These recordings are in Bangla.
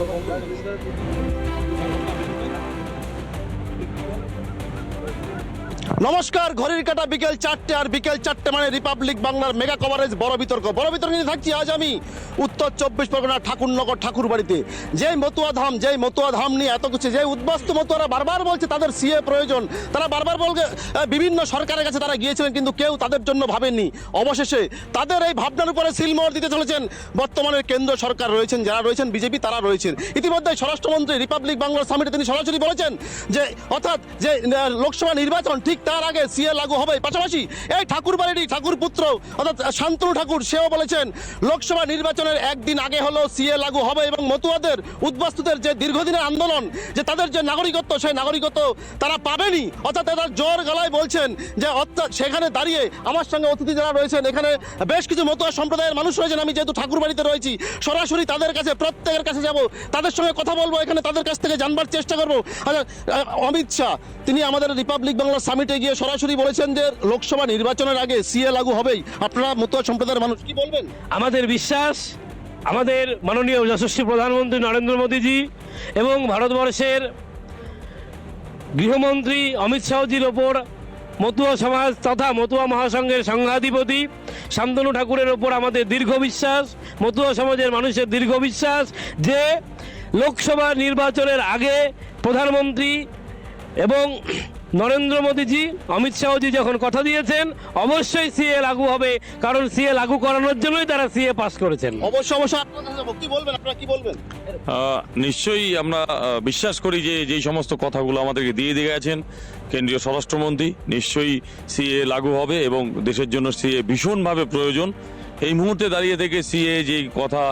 Thank you. নমস্কার, ঘড়ির কাটা বিকেল চারটে আর বিকেল চারটে মানে রিপাবলিক বাংলার মেগা কভারেজ বড় বিতর্ক। বড় বিতর্ক নিয়ে থাকছি আজ আমি উত্তর চব্বিশ পরগনা ঠাকুরনগর ঠাকুর বাড়িতে যেই মতুয়া ধাম যেই মতুয়া ধাম নিয়ে এত কিছু, যেই উদ্বাস্তু মতুয়ারা বারবার বলছে তাদের সিএ প্রয়োজন। তারা বারবার বলছে বিভিন্ন সরকারের কাছে তারা গিয়েছিলেন, কিন্তু কেউ তাদের জন্য ভাবেননি। অবশেষে তাদের এই ভাবনার উপরে সিলমোহর দিতে চলেছেন বর্তমানের কেন্দ্র সরকার রয়েছেন, যারা রয়েছেন, বিজেপি তারা রয়েছেন। ইতিমধ্যে স্বরাষ্ট্রমন্ত্রী রিপাবলিক বাংলার সামিটে তিনি সরাসরি বলেছেন যে, অর্থাৎ যে লোকসভা নির্বাচন, ঠিক তার আগে সিএ লাগু হবে পাশাপাশি এই ঠাকুর বাড়িটি ঠাকুর পুত্র অর্থাৎ শান্তনু ঠাকুর সেও বলেছেন লোকসভা নির্বাচনের একদিন আগে হলো সিএ লাগু হবে এবং মতুয়াদের উদ্বাস্তুদের যে দীর্ঘদিনের আন্দোলন যে তাদের যে নাগরিকত্ব সেই নাগরিকত্ব তারা পাবেনি। অর্থাৎ তারা জোর গলায় বলছেন যে সেখানে দাঁড়িয়ে আমার সঙ্গে অতিথি যারা রয়েছেন এখানে বেশ কিছু মতুয়া সম্প্রদায়ের মানুষ রয়েছেন। আমি যেহেতু ঠাকুর বাড়িতে রয়েছি সরাসরি তাদের কাছে প্রত্যেকের কাছে যাব। তাদের সঙ্গে কথা বলব এখানে তাদের কাছ থেকে জানবার চেষ্টা করব। আচ্ছা, অমিত শাহ তিনি আমাদের রিপাবলিক বাংলার সামিটে গিয়ে সরাসরি বলেছেন যে লোকসভা নির্বাচনের আগে সিএ লাগু হবেই। আপনারা মতুয়া সম্প্রদায়ের মানুষ, কি বলবেন? আমাদের বিশ্বাস, আমাদের মাননীয় যশস্বী প্রধানমন্ত্রী নরেন্দ্র মোদীজি এবং ভারতবর্ষের গৃহমন্ত্রী অমিত শাহজির ওপর মতুয়া সমাজ তথা মতুয়া মহাসংঘের সংঘাধিপতি শান্তনু ঠাকুরের ওপর আমাদের দীর্ঘ বিশ্বাস, মতুয়া সমাজের মানুষের দীর্ঘ বিশ্বাস যে লোকসভা নির্বাচনের আগে প্রধানমন্ত্রী এবং নরেন্দ্র মোদীজি অমিত শাহজি যখন কথা দিয়েছেন অবশ্যই সিএ লাগু হবে কারণ সিএ লাগু করানোর জন্যই তারা সিএ পাস করেছেন অবশ্য অবশ্য আপনার কাছে যাব। কি বলবেন আপনারা কি বলবেন নিশ্চয়ই আমরা বিশ্বাস করি যে যেই সমস্ত কথাগুলো আমাদেরকে দিয়ে দিয়ে গেছেন কেন্দ্রীয় স্বরাষ্ট্রমন্ত্রী নিশ্চয়ই সিএ লাগু হবে এবং দেশের জন্য সিএ ভীষণভাবে প্রয়োজন এই মুহূর্তে দাঁড়িয়ে থেকে সিএ যে কথা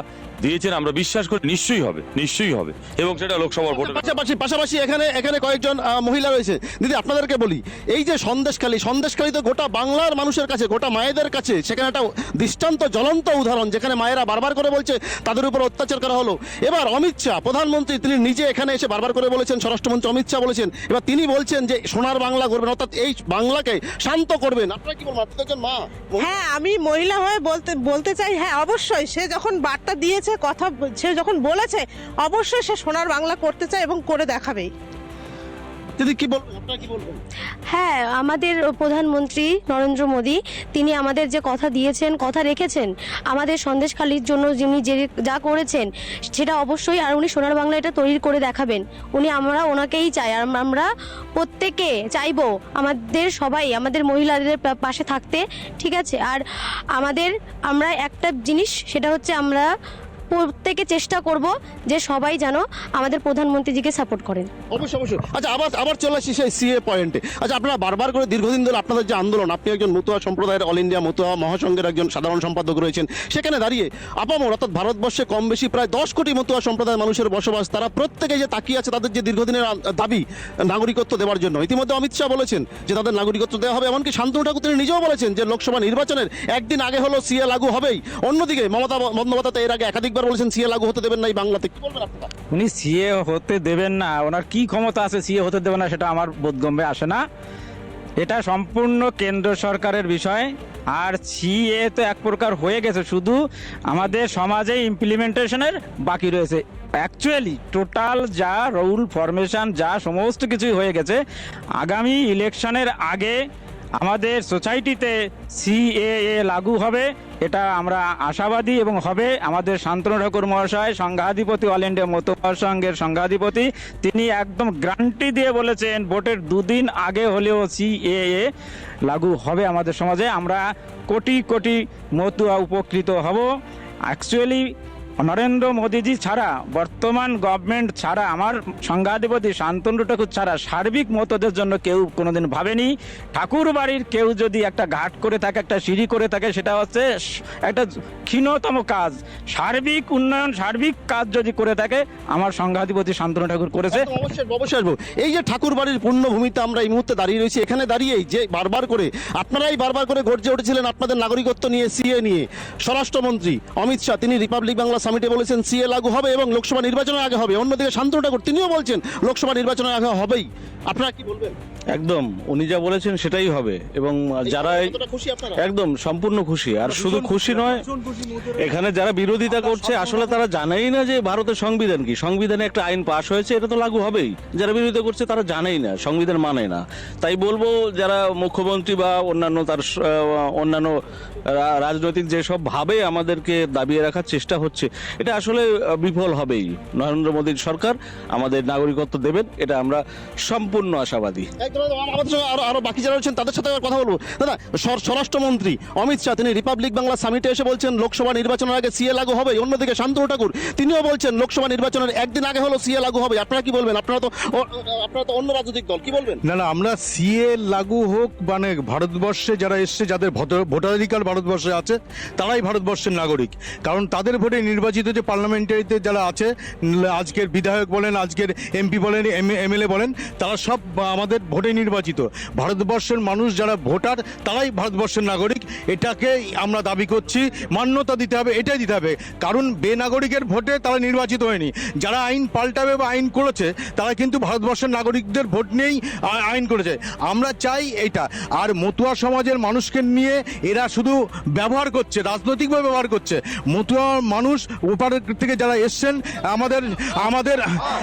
দিয়েছেন আমরা বিশ্বাস করি নিশ্চয়ই হবে নিশ্চয়ই হবে। এবং সেটা লোকসভার ভোটে পাশাপাশি পাশাপাশি এখানে এখানে কয়েকজন মহিলা রয়েছে। দিদি আপনাদেরকে বলি এই যে সন্দেশখালী সন্দেশখালী তো গোটা বাংলার মানুষের কাছে গোটা মায়েদের কাছে সেখানে একটা দৃষ্টান্ত জ্বলন্ত উদাহরণ যেখানে মায়েরা বারবার করে বলছে তাদের উপর অত্যাচার করা হলো। এবার অমিত শাহ প্রধানমন্ত্রী তিনি নিজে এখানে এসে বারবার করে বলেছেন স্বরাষ্ট্রমন্ত্রী অমিত শাহ বলেছেন এবার তিনি বলছেন যে সোনার বাংলা করবেন অর্থাৎ এই বাংলাকে শান্ত করবেন। আপনারা কি বলবেন? আপনি একজন মা। হ্যাঁ আমি মহিলা হয়ে বলতে বলতে চাই হ্যাঁ অবশ্যই সে যখন বার্তা দিয়েছে কথা সে যখন বলেছে অবশ্যই সে সোনার বাংলা করতে চায় এবং করে দেখাবেই দিদি কি বলবেন? আপনারা কি বলবেন? হ্যাঁ আমাদের প্রধানমন্ত্রী নরেন্দ্র মোদী তিনি আমাদের যে কথা দিয়েছেন কথা রেখেছেন আমাদের সন্দেশখালির জন্য যিনি যে যা করেছেন সেটা অবশ্যই আর উনি সোনার বাংলা এটা তৈরি করে দেখাবেন। উনি আমরা ওনাকেই চাই আর আমরা প্রত্যেকে চাইব আমাদের সবাই আমাদের মহিলাদের পাশে থাকতে ঠিক আছে? আর আমাদের আমরা একটা জিনিস সেটা হচ্ছে আমরা প্রত্যেকে চেষ্টা করব যে সবাই যেন আমাদের প্রধানমন্ত্রীজিকে সাপোর্ট করেন। অবশ্যই অবশ্যই। আচ্ছা আবার আবার চলে আসছি সেই সিএ পয়েন্টে আচ্ছা আপনারা বারবার করে দীর্ঘদিন ধরে আপনাদের যে আন্দোলন, আপনি একজন মতুয়া সম্প্রদায়ের অল ইন্ডিয়া মতুয়া মহাসংঘের একজন সাধারণ সম্পাদক রয়েছেন, সেখানে দাঁড়িয়ে আপামর, অর্থাৎ ভারতবর্ষে কম বেশি প্রায় দশ কোটি মতুয়া সম্প্রদায়ের মানুষের বসবাস, তারা প্রত্যেকে যে তাকিয়ে আছে তাদের যে দীর্ঘদিনের দাবি, নাগরিকত্ব দেওয়ার জন্য। ইতিমধ্যে অমিত শাহ বলেছেন যে তাদের নাগরিকত্ব দেওয়া হবে, এমনকি শান্তনু ঠাকুর তিনি নিজেও বলেছেন যে লোকসভা নির্বাচনের একদিন আগে হলো সিএ লাগু হবেই। অন্যদিকে মমতা বন্দ্যোপাধ্যায় এর আগে একাধিকবার বলেছেন সিএ লাগু হতে দেবেন না এই বাংলাতে। কি বলবেন আপনারা? উনি সিএ হতে দেবেন না। ওনার কি ক্ষমতা আছে সিএ হতে দেবেন না সেটা আমার বোধগম্যে আসে না। এটা সম্পূর্ণ কেন্দ্র সরকারের বিষয়। আর সিএ তো এক প্রকার হয়ে গেছে। শুধু আমাদের সমাজে ইমপ্লিমেন্টেশনের বাকি রয়েছে। অ্যাকচুয়ালি টোটাল যা রুল ফরমেশন যা সমস্ত কিছুই হয়ে গেছে, আগামী ইলেকশনের আগে আমাদের সোসাইটিতে সিএএ লাগু হবে, এটা আমরা আশাবাদী এবং হবে। আমাদের শান্তনু ঠাকুর মহাশয়, সংঘাধিপতি, অল ইন্ডিয়া মতো সংঘের সংঘাধিপতি, তিনি একদম গ্যারান্টি দিয়ে বলেছেন, ভোটের দুদিন আগে হলেও সিএএ লাগু হবে আমাদের সমাজে। আমরা কোটি কোটি মতুয়া উপকৃত হব। অ্যাকচুয়ালি নরেন্দ্র মোদীজি ছাড়া, বর্তমান গভর্নমেন্ট ছাড়া, আমার সংঘাধিপতি শান্তনু ঠাকুর ছাড়া সার্বিক মতদের জন্য কেউ কোনোদিন ভাবেনি। ঠাকুর বাড়ির কেউ যদি একটা ঘাট করে থাকে, একটা সিঁড়ি করে থাকে, সেটা হচ্ছে একটা ক্ষীণতম কাজ। সার্বিক উন্নয়ন, সার্বিক কাজ যদি করে থাকে, আমার সংঘাধিপতি শান্তনু ঠাকুর করেছে। অবশ্যই আসব এই যে ঠাকুর বাড়ির পূর্ণভূমিতে আমরা এই মুহূর্তে দাঁড়িয়ে রয়েছি, এখানে দাঁড়িয়েই যে বারবার করে, আপনারাই বারবার করে গর্জে উঠেছিলেন আপনাদের নাগরিকত্ব নিয়ে, সিএ নিয়ে। স্বরাষ্ট্রমন্ত্রী অমিত শাহ, তিনি রিপাবলিক বাংলা সামিটে বলেছেন, সিএ লাগু হবে এবং লোকসভা নির্বাচনের আগে হবে। অন্যদিকে শান্তনু ঠাকুর তিনিও বলছেন, লোকসভা নির্বাচনের আগে হবেই। আপনারা কি বলবেন? একদম উনি যা বলেছেন সেটাই হবে। এবং যারা একদম সম্পূর্ণ খুশি। আর শুধু খুশি নয় এখানে যারা বিরোধিতা করছে আসলে তারা জানেই না যে ভারতের সংবিধান কি। সংবিধানে একটা আইন পাশ হয়েছে এটা তো লাগু হবেই। যারা বিরোধিতা করছে তারা জানেই না সংবিধান মানে না। তাই বলব যারা মুখ্যমন্ত্রী বা অন্যান্য তার অন্যান্য রাজনৈতিক যেসব ভাবে আমাদেরকে দাবিয়ে রাখার চেষ্টা হচ্ছে এটা আসলে বিফল হবেই। নরেন্দ্র মোদীর সরকার আমাদের নাগরিকত্ব দেবেন এটা আমরা সম্পূর্ণ আশাবাদী। আমাদের আরও বাকি যারা রয়েছেন তাদের সাথে কথা বলব। দাদা স্বরাষ্ট্রমন্ত্রী অমিত শাহ, তিনি রিপাবলিক বাংলা সামিটে এসে বলছেন, লোকসভা নির্বাচনের আগে সিএ লাগু হবে অন্যদিকে শান্তনু ঠাকুর, তিনিও বলছেন, লোকসভা নির্বাচনের একদিন আগে হলো সিএ লাগু হবে। আপনারা কি বলবেন? আপনারা তো আপনারা তো অন্য রাজনৈতিক দল, কি বলবেন? না না, আমরা সিএ লাগু হোক মানে ভারতবর্ষে যারা এসছে, যাদের ভোট- ভোটাধিকার ভারতবর্ষে আছে, তারাই ভারতবর্ষের নাগরিক। কারণ তাদের ভোটে নির্বাচিত যে পার্লামেন্টারিতে যারা আছে, আজকের বিধায়ক বলেন, আজকের এমপি বলেন এমএলএ বলেন, তারা সব আমাদের ভোটে নির্বাচিত। ভারতবর্ষের মানুষ যারা ভোটার, তারাই ভারতবর্ষের নাগরিক। এটাকে আমরা দাবি করছি, মান্যতা দিতে হবে, এটাই দিতে হবে। কারণ বেনাগরিকের ভোটে তারা নির্বাচিত হয়নি। যারা আইন পাল্টাবে বা আইন করেছে, তারা কিন্তু ভারতবর্ষের নাগরিকদের ভোট নিয়েই আইন করেছে। আমরা চাই এটা। আর মতুয়া সমাজের মানুষকে নিয়ে এরা শুধু ব্যবহার করছে, রাজনৈতিকভাবে ব্যবহার করছে। মতুয়া মানুষ ওপার থেকে যারা এসছেন, আমাদের আমাদের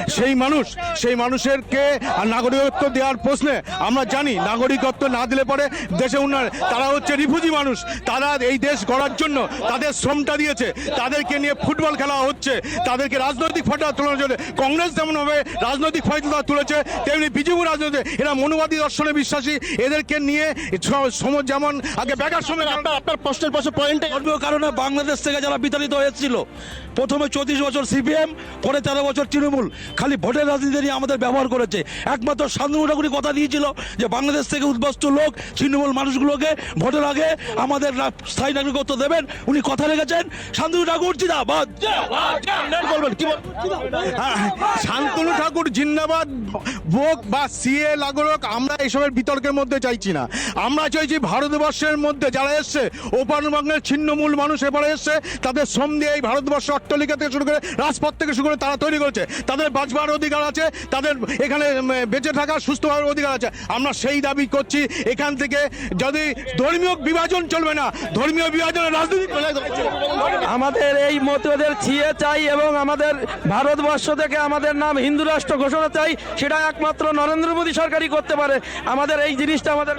সেই মানুষ, সেই মানুষেরকে নাগরিকত্ব দেওয়ার প্রশ্নে আমরা জানি নাগরিকত্ব না দিলে পরে দেশে উন্নয়ন। তারা হচ্ছে রিফিউজি মানুষ। তারা এই দেশ গড়ার জন্য তাদের শ্রমটা দিয়েছে। তাদেরকে নিয়ে ফুটবল খেলা হচ্ছে। তাদেরকে রাজনৈতিক ফয়সলা তোলার জন্য কংগ্রেস যেমনভাবে রাজনৈতিক ফয়সলা তুলেছে তেমনি বিজেপি রাজনীতি এরা মনুবাদী দর্শনে বিশ্বাসী। এদেরকে নিয়ে স- সমাজ যেমন আগে বেকার সময় আপনার আপনার প্রশ্নের পাশে পয়েন্টে ধর্মীয় কারণে বাংলাদেশ থেকে যারা বিতাড়িত হয়েছিল প্রথমে চৌত্রিশ বছর সিপিএম পরে তেরো বছর তৃণমূল। খালি ভোটের রাজনীতি নিয়ে আমাদের ব্যবহার করেছে। একমাত্র শান্তনু ঠাকুরই কথা দিয়েছিল যে বাংলাদেশ থেকে উদ্বস্ত লোক তৃণমূল মানুষগুলোকে ভোটের আগে আমাদের স্থায়ী নাগরিকত্ব দেবেন। উনি কথা রেখেছেন। শান্তনু ঠাকুর বলবেন কি হ্যাঁ, শান্তনু ঠাকুর জিন্দাবাদ। বোক বা সিএ লাগরক আমরা এসবের বিতর্কের মধ্যে চাইছি না। আমরা চাইছি ভারতবর্ষের মধ্যে যারা এসছে ওপার বাংলার ছিন্নমূল মানুষ এবারে এসছে তাদের শ্রম দিয়ে এই ভারতবর্ষ অট্টালিকা থেকে শুরু করে রাজপথ থেকে শুরু করে তারা তৈরি করেছে। তাদের বাঁচবার অধিকার আছে তাদের এখানে বেঁচে থাকার সুস্থ হওয়ার অধিকার আছে। আমরা সেই দাবি করছি এখান থেকে যদি ধর্মীয় বিভাজন চলবে না ধর্মীয় বিভাজনের রাজনীতি আমাদের এই মতুয়াদের ছিয়ে চাই এবং আমাদের ভারতবর্ষ থেকে আমাদের নাম হিন্দু রাষ্ট্র ঘোষণা চাই সেটা একমাত্র নরেন্দ্র মোদী সরকারই করতে পারে। আমাদের এই জিনিসটা আমাদের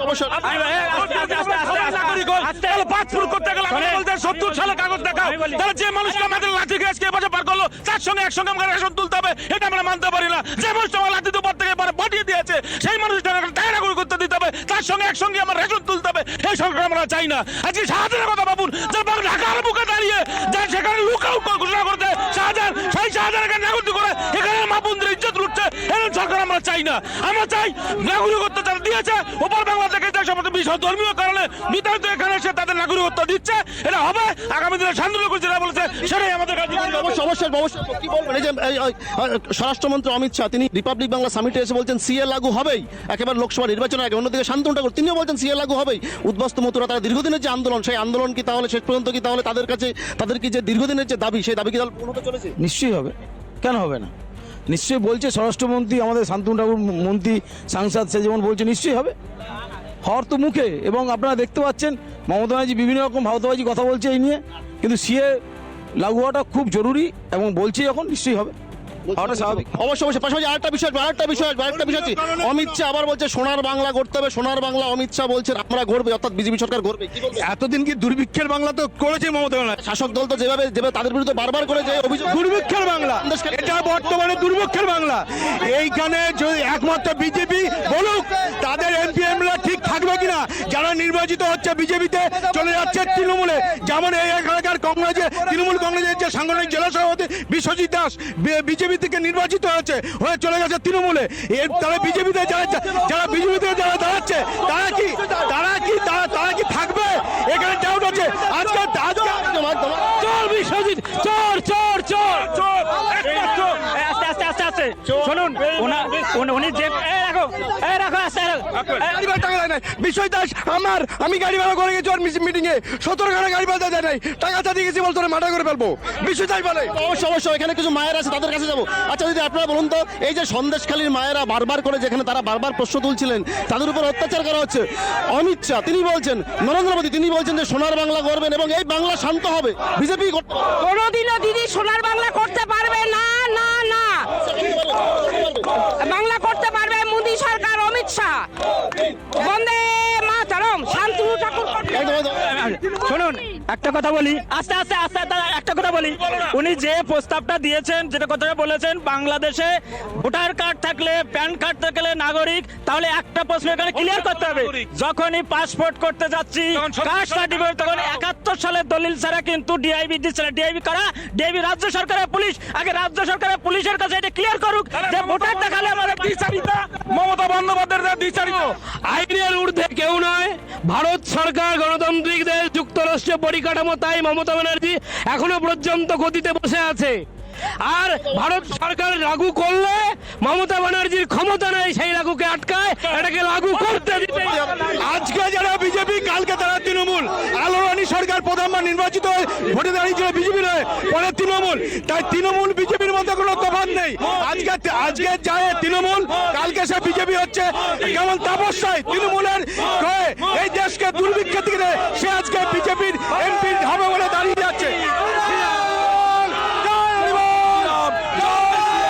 সত্তর সালে কাগজ দেখাও। তাহলে যে মানুষটা আমাদের লাঠি গ্যাস কে পার করল তার সঙ্গে একসঙ্গে আমাকে রেশন তুলতে হবে এটা আমরা মানতে পারি না। যে মানুষটা আমার লাঠি দুপার থেকে এবারে পাঠিয়ে দিয়েছে, সেই মানুষটা তাই নাগরিক করতে দিতে হবে, তার সঙ্গে একসঙ্গে আমার রেশন তুলতে হবে, এই সরকার আমরা চাই না। আজকে শাহজাহানের কথা ভাবুন যে বাংলা ঢাকার বুকে দাঁড়িয়ে, যার সেখানে লুকাও ঘোষণা করতে শাহজাহান, সেই শাহজাহানকে নাগরিক করে এখানে মা ইজ্জত লুটছে এরকম সরকার আমরা চাই না। আমরা চাই নাগরিকত্ব যারা দিয়েছে ওপর বাংলা থেকে বিষয় ধর্মীয় কারণে এখানে এসে তাদের নাগরিকত্ব দিচ্ছে। এটা হবে আগামী দিনে শান্তনু যেটা বলেছে সেটাই আমাদের কাছে অবশ্যই অবশ্যই কি বলবেন? এই যে স্বরাষ্ট্রমন্ত্রী অমিত শাহ তিনি রিপাবলিক বাংলা সামিটে এসে বলছেন সিএ লাগু হবেই। একেবারে লোকসভা নির্বাচনের আগে অন্যদিকে শান্তনু ঠাকুর তিনিও বলছেন সিএ লাগু হবেই। উদ্বাস্ত মতুরা তারা দীর্ঘদিনের যে আন্দোলন সেই আন্দোলন কি তাহলে শেষ পর্যন্ত কি তাহলে তাদের কাছে তাদের কি যে দীর্ঘদিনের যে দাবি সেই দাবি কি তাহলে পূর্ণ চলেছে? নিশ্চয়ই হবে। কেন হবে না? নিশ্চয়ই বলছে স্বরাষ্ট্রমন্ত্রী আমাদের শান্তনু ঠাকুর মন্ত্রী সাংসদ সে যেমন বলছে নিশ্চয়ই হবে। হওয়ার তো মুখে এবং আপনারা দেখতে পাচ্ছেন মমতা ব্যানার্জি বিভিন্ন রকম ভারতবাজি কথা বলছে এই নিয়ে। কিন্তু সিএ লাগু হওয়াটা খুব জরুরি এবং বলছে যখন নিশ্চয়ই হবে। হওয়াটা স্বাভাবিক অবশ্যই অবশ্যই পাশাপাশি আরেকটা বিষয় আরেকটা বিষয় আরেকটা বিষয় আছে। অমিত শাহ আবার বলছে সোনার বাংলা করতে হবে সোনার বাংলা অমিত শাহ বলছেন আমরা গড়বে অর্থাৎ বিজেপি সরকার গড়বে। এতদিন কি দুর্ভিক্ষের বাংলা তো করেছে মমতা ব্যানার্জি? শাসক দল তো যেভাবে যেভাবে তাদের বিরুদ্ধে বারবার করে যে অভিযোগ দুর্ভিক্ষের বাংলা। এটা বর্তমানে দুর্ভিক্ষের বাংলা। এইখানে যদি একমাত্র বিজেপি বলুক তাদের এমপি এমএলএ ঠিক থাকবে কিনা যারা নির্বাচিত হচ্ছে বিজেপিতে চলে যাচ্ছে তৃণমূলে। যেমন এই এখানকার কংগ্রেসে তৃণমূল কংগ্রেসের যে সাংগঠনিক জেলা সভাপতি বিশ্বজিৎ দাস বিজেপি থেকে নির্বাচিত হয়েছে হয়ে চলে গেছে তৃণমূলে। এর তারা বিজেপিতে যারা যারা বিজেপিতে যারা দাঁড়াচ্ছে তারা কি তারা কি তারা তারা কি থাকবে? এখানে ডাউট আছে। আজকে আজকে চল বিশ্বজিৎ চল চল চল। চোর আস্তে আস্তে আস্তে আস্তে। হচ্ছে শুনুন উনি- যে রাখো। রাখো গাড়ি ভাড়া টাকা দেয় নাই। বিশ্বজিৎ দাস আমার আমি গাড়ি ভাড়া করে গেছি ওর মিটিং এ সতেরো ঘণ্টা গাড়ি ভাড়া দেয় নাই। টাকা চাঁদি গেছি বল তোরা মাঠা করে ফেলব। বিশ্বজিৎ দাস বলে। অবশ্যই অবশ্যই এখানে কিছু মায়ের আছে তাদের কাছে যাব। আচ্ছা যদি আপনারা বলুন তো এই যে সন্দেশখালীর মায়েরা বারবার করে যেখানে তারা বারবার প্রশ্ন তুলছিলেন তাদের উপর অত্যাচার করা হচ্ছে। অমিত শাহ তিনি বলছেন নরেন্দ্র মোদী তিনি বলছেন যে সোনার বাংলা করবেন এবং এই বাংলা শান্ত হবে। বিজেপি কোনোদিনও দিদি সোনার বাংলা করতে পারবে না না না। বাংলা করতে পারবে মোদী সরকার অমিত শাহ বন্দে মাতরম শান্তনু ঠাকুর শুনুন একটা কথা বলি। আস্তে আস্তে আস্তে আস্তে একটা কথা বলি। উনি যে প্রস্তাবটা দিয়েছেন যেটা কথাটা বলেছেন বাংলাদেশে ভোটার কার্ড থাকলে প্যান কার্ড থাকলে নাগরিক তাহলে একটা প্রশ্ন এখানে ক্লিয়ার করতে হবে। যখনই পাসপোর্ট করতে যাচ্ছি কাস্ট সার্টিফিকেট তখন একাত্তর সালের দলিল ছাড়া কিন্তু ডিআইবি দিচ্ছে না ডিআইবি করা ডিআইবি রাজ্য সরকারের পুলিশ আগে রাজ্য সরকারের পুলিশের কাছে এটা ক্লিয়ার করুক যে ভোটার দেখালে আমাদের দ্বিচারিতা মমতা বন্দ্যোপাধ্যায়ের দ্বিচারিত আইনের ঊর্ধ্বে কেউ নয়। ভারত সরকার গণতান্ত্রিক দেশ যুক্তরাষ্ট্রীয় পরিকাঠামো তাই মমতা ব্যানার্জি এখনও পর্যন্ত গতিতে বসে আছে। আর ভারত সরকার লাগু করলে মমতা ব্যানার্জির ক্ষমতা নেই, সেই লাগুকে আটকায়, এটাকে লাগু করতে দিতে আজকে যারা বিজেপি, কালকে তারা তৃণমূল। আলোরানী সরকার প্রধানবার নির্বাচিত হয়ে ভোটে দাঁড়িয়েছিল বিজেপি নয়, পরে তৃণমূল। তাই তৃণমূল বিজেপির মধ্যে কোনো তফাৎ নেই। আজকে আজকে যায় তৃণমূল, কালকে সে বিজেপি হচ্ছে। কেমন তাপস্যায় তৃণমূলের হয়ে এই দেশকে দুর্ভিক্ষের দিকে সে আজকে বিজেপির এমপি হবে বলে দাঁড়িয়ে যাচ্ছে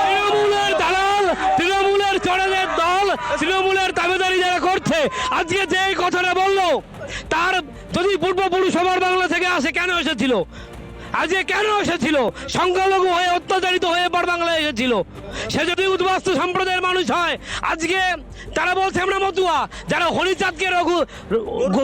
তৃণমূলের দালাল তৃণমূলের চড়াদের দল তৃণমূলের দাবিদারি যারা করছে আজকে যে এই কথাটা বলল, তার যদি পূর্বপুরুষ সবার বাংলা থেকে আসে, কেন এসেছিল? আজকে কেন এসেছিল? সংখ্যালঘু হয়ে অত্যাচারিত হয়ে এবার বাংলায় এসেছিল। সে যদি উদ্বাস্তু সম্প্রদায়ের মানুষ হয়, আজকে তারা বলছে আমরা মতুয়া, যারা হরিচাঁদকে রঘু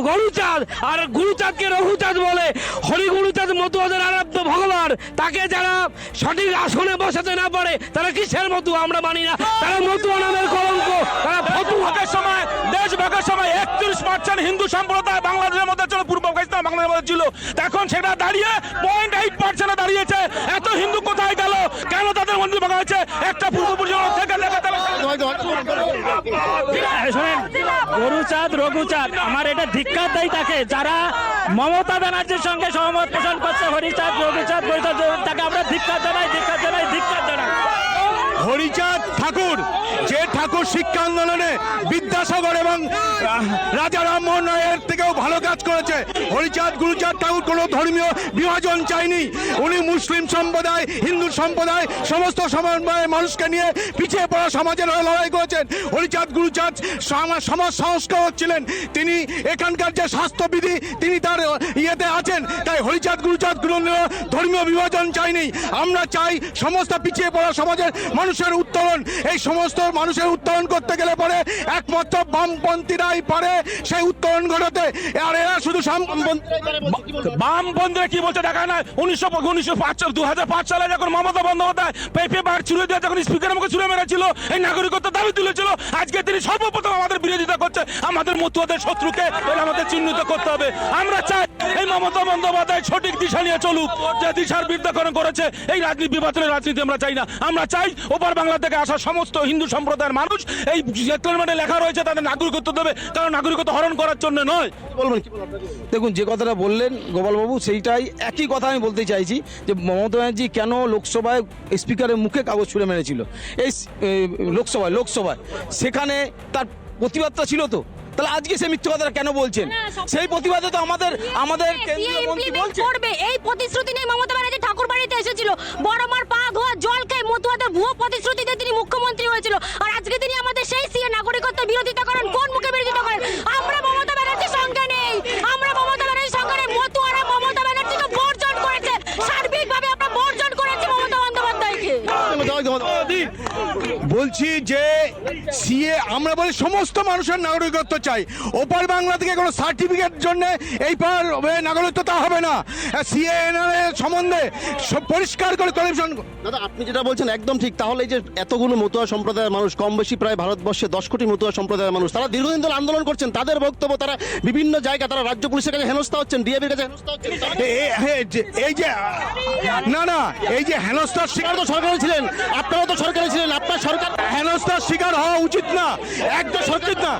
গরুচাঁদ আর গুরুচাঁদকে রঘুচাঁদ বলে, হরি গুরুচাঁদ মতুয়াদের আরাধ্য ভগবান, তাকে যারা সঠিক আসনে বসাতে না পারে, তারা কিসের মতুয়া আমরা মানি না? তারা মতুয়া নামের কলঙ্ক, তারা ফতুয়া ভাগের সময়, দেশ ভাগের সময় একত্রিশ পার্সেন্ট হিন্দু সম্প্রদায় বাংলাদেশের মধ্যে ছিল, পূর্ব পাকিস্তান বাংলাদেশের মধ্যে ছিল। এখন সেটা দাঁড়িয়ে পয়েন্ট এইট পার্সেন্টে দাঁড়িয়েছে। এত হিন্দু কোথায় গেল? কেন তাদের মন্দির ভাঙা হয়েছে? একটা পূর্বপুরুষ থেকে দেখা এই শোনেন গরুচাঁদ রঘুচাঁদ আমার এটা ধিক্কার দেয় তাকে যারা মমতা ব্যানার্জির সঙ্গে সহমত পোষণ করছে হরিচাঁদ রঘুচাঁদ তাকে আমরা ধিক্কার জানাই ধিক্কার জানাই ধিক্কার জানাই হরিচাঁদ ঠাকুর যে ঠাকুর শিক্ষা আন্দোলনে বিদ্যাসাগর এবং রাজা রামমোহন রায়ের থেকেও ভালো কাজ করেছে হরিচাঁদ গুরুচাঁদ ঠাকুর কোনো ধর্মীয় বিভাজন চায়নি উনি মুসলিম সম্প্রদায়, হিন্দু সম্প্রদায়, সমস্ত সমন্বয়ের মানুষকে নিয়ে পিছিয়ে পড়া সমাজের হয়ে লড়াই করেছেন। হরিচাঁদ, গুরুচাঁদ সমাজ সংস্কারক ছিলেন। তিনি এখানকার যে স্বাস্থ্যবিধি, তিনি তার ইয়েতে আছেন। তাই হরিচাঁদ, গুরুচাঁদ ধর্মীয় বিভাজন চাইনি। আমরা চাই সমস্ত পিছিয়ে পড়া সমাজের মানুষের উত্তরণ এই সমস্ত মানুষের উত্তরণ করতে গেলে পরে একমাত্র বামপন্থীরাই পারে সেই উত্তরণ ঘটাতে। আর এরা শুধু বামপন্থীরা কি বলছে দেখা নাই উনিশশো উনিশশো পাঁচ দু হাজার পাঁচ সালে যখন মমতা বন্দ্যোপাধ্যায় পেপে ছুড়ে যখন স্পিকারের মুখে ছুড়ে মেরেছিল, এই নাগরিকত্ব দাবি তুলেছিল, আজকে তিনি সর্বপ্রথম আমাদের বিরোধিতা করছে। আমাদের মতুয়াদের শত্রুকে আমাদের চিহ্নিত করতে হবে। আমরা চাই এই মমতা বন্দ্যোপাধ্যায় সঠিক দিশা নিয়ে চলুক, যে দিশার বিরুদ্ধকরণ করেছে, এই রাজনীতি বিভাজনের রাজনীতি আমরা চাই না। আমরা চাই ওপার বাংলা থেকে আসা সমস্ত হিন্দু সম্প্রদায়ের মানুষ এই সেটেলমেন্টে লেখা রয়েছে তাদের নাগরিকত্ব দেবে। কারণ নাগরিকত্ব হরণ করার জন্য নয়। বলবেন দেখুন যে কথাটা বললেন গোপালবাবু সেইটাই একই কথা আমি বলতে চাইছি যে মমতা ব্যানার্জি কেন লোকসভায় স্পিকারের মুখে কাগজ ছুঁড়ে মেরেছিল? এই লোকসভায় লোকসভায়। সেখানে তার প্রতিবাদটা ছিল তো? তাহলে আজকে সে মিথ্যে কথাটা কেন বলছেন? সেই প্রতিবাদে তো আমাদের আমাদের কেন্দ্রীয় মন্ত্রী বলছে। এই প্রতিশ্রুতি নিয়ে মমতা ব্যানার্জি ঠাকুর বাড়িতে এসেছিল। বড় মার পা ধোয়া জল খেয়ে মতুয়াদের ভুয়ো প্রতিশ্রুতিতে তিনি মুখ্যমন্ত্রী হয়েছিল আর আজকে তিনি আমাদের সেই সিএ নাগরিকত্বের বিরোধিতা করেন কোন মুখে বিরোধিতা করেন আমরা মমতা ব্যানার্জির সঙ্গে নেই আমরা মমতা ব্যানার্জির সঙ্গে নেই মতুয়ারা মমতা ব্যানার্জিকে বর্জন করেছে সার্বিকভাবে আমরা বর্জন করেছি মমতা বন্দ্যোপাধ্যায়কে বলছি যে সিএ আমরা বলি সমস্ত মানুষের নাগরিকত্ব চাই। ওপার বাংলা থেকে কোনো সার্টিফিকেট জন্য এই পার নাগরিকত্ব তা হবে না। সিএ সম্বন্ধে পরিষ্কার করে কমিশন দাদা আপনি যেটা বলছেন একদম ঠিক। তাহলে এই যে এতগুলো মতুয়া সম্প্রদায়ের মানুষ কম বেশি প্রায় ভারতবর্ষে দশ কোটি মতুয়া সম্প্রদায়ের মানুষ তারা দীর্ঘদিন ধরে আন্দোলন করছেন। তাদের বক্তব্য তারা বিভিন্ন জায়গায় তারা রাজ্য পুলিশের কাছে হেনস্থা হচ্ছেন ডিএবির কাছে হেনস্থা হচ্ছেন। এই যে না না এই যে হেনস্থার শিকার তো সরকারে ছিলেন। আপনারাও তো সরকারে ছিলেন। আপনার সরকার হেনস্থার শিকার হওয়া উচিত না। একদম সঠিক না।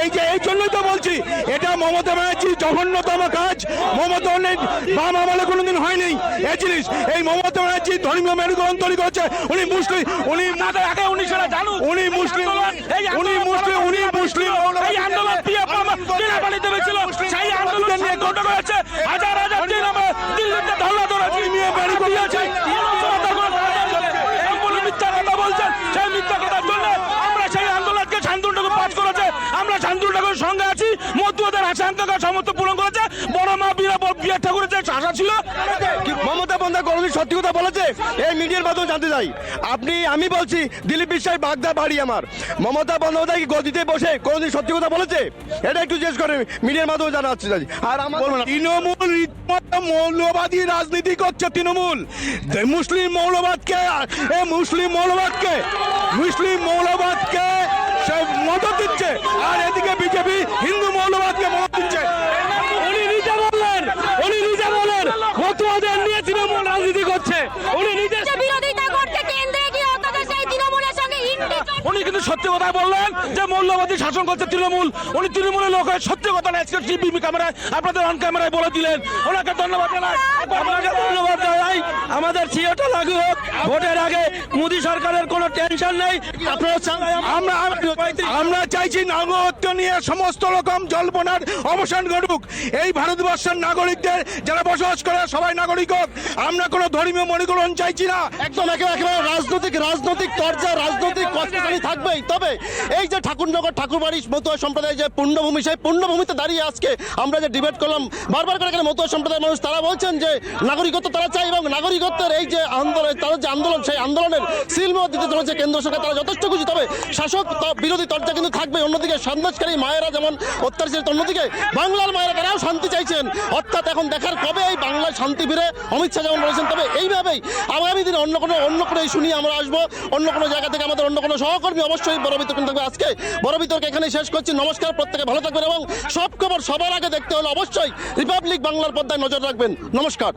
এই যে এই জন্যই তো বলছি এটা মমতা ব্যানার্জির জঘন্যতম কাজ। মমতা অনেক বাম আমলে কোনোদিন হয়নি। এই জিনিস এই মমতা ব্যানার্জি ধর্মীয় মেরুকরণ তৈরি করছে উনি মুসলিম উনি উনি মুসলিম উনি মুসলিম উনি মুসলিম এই আন্দোলন পিএ বিনা পানিতে হয়েছিল সেই আন্দোলন নিয়ে গঠন হয়েছে হাজার হাজার দিন আমরা দিল্লিতে ধর্ণা ধরেছি নিয়ে বাড়ি করিয়েছে। সম্পূর্ণ মিথ্যা কথা বলছেন সেই মিথ্যা কথার জন্য আমরা সেই আন্দোলনকে শান্তনুটাকে পাস করেছে আমরা শান্তনুটাকের সঙ্গে আছি মধ্যদের আশঙ্কা সমস্ত পূরণ করেছে বড় মা বীরা ঠাকুরের আশা ছিল? মমতা বন্দ্যোপাধ্যায় সত্যি কথা বলেছে? এই মিডিয়ার মাধ্যমে জানতে চাই। আপনি আমি বলছি দিলীপ বিশ্বাস বাগদা বাড়ি আমার। মমতা বন্দ্যোপাধ্যায় কি গদিতে বসে কোনোদিন সত্যি কথা বলেছে? এটা একটু জিজ্ঞেস করে মিডিয়ার মাধ্যমে জানাচ্ছি আর আমার তৃণমূল মৌলবাদী রাজনীতি করছে তৃণমূল। মুসলিম মৌলবাদকে এ মুসলিম মৌলবাদকে মুসলিম মৌলবাদকে সে মদত দিচ্ছে। আর এদিকে বিজেপি হিন্দু মৌলবাদকে মদত দিচ্ছে। কিন্তু সত্যি কথা বললেন যে মূল্যবাদী শাসন করছে তৃণমূল। উনি তৃণমূলের লোক হয়ে সত্যি কথা না, আজকে টিভি ক্যামেরায় আপনাদের অন ক্যামেরায় বলে দিলেন। ওনাকে ধন্যবাদ জানাই। আপনাকে ধন্যবাদ জানাই, আমাদের সিওটা লাগু হোক। ভোটের আগে মোদী সরকারের কোনো টেনশন নেই। আমরা আমরা চাইছি নাগরিকত্ব নিয়ে সমস্ত রকম জল্পনার অবসান ঘটুক। এই ভারতবর্ষের নাগরিকদের যারা বসবাস করে সবাই নাগরিক হোক। আমরা কোনো ধর্মীয় মনিকরণ চাইছি না। একদম একেবারে রাজনৈতিক রাজনৈতিক তর্জা, রাজনৈতিক কষ্টকারী থাকবেই। তবে এই যে ঠাকুরনগর ঠাকুরবাড়ি মতুয়া সম্প্রদায়ের যে পুণ্যভূমি সেই পুণ্যভূমিতে দাঁড়িয়ে আজকে আমরা যে ডিবেট করলাম, বারবার করে এখানে মতুয়া সম্প্রদায়ের মানুষ তারা বলছেন যে নাগরিকত্ব তারা চায় এবং নাগরিকত্বের এই যে আন্দোলন তাদের যে আন্দোলন, সেই আন্দোলনের সিলমোহর দিতে চলেছে কেন্দ্র সরকার, তারা যথেষ্ট খুশি। তবে শাসক বিরোধী তর্জা কিন্তু থাকবে। অন্যদিকে সন্দেশকারী মায়েরা যেমন অত্যাচারিত অন্যদিকে বাংলার মায়েরা তারাও শান্তি চাইছেন। অর্থাৎ এখন দেখার কবে এই বাংলায় শান্তি ফিরে? অমিত শাহ যেমন বলেছেন, তবে এইভাবেই আগামী দিনে অন্য কোনো অন্য কোনো নিয়ে আমরা আসব। অন্য কোনো জায়গা থেকে আমাদের অন্য কোনো সহকর্মী অবশ্যই বড় বিতর্ক থাকবে। আজকে বড় বিতর্ক এখানেই শেষ করছি। নমস্কার, প্রত্যেকে ভালো থাকবেন এবং সব খবর সবার আগে দেখতে হলে অবশ্যই রিপাবলিক বাংলার পর্দায় নজর রাখবেন। নমস্কার।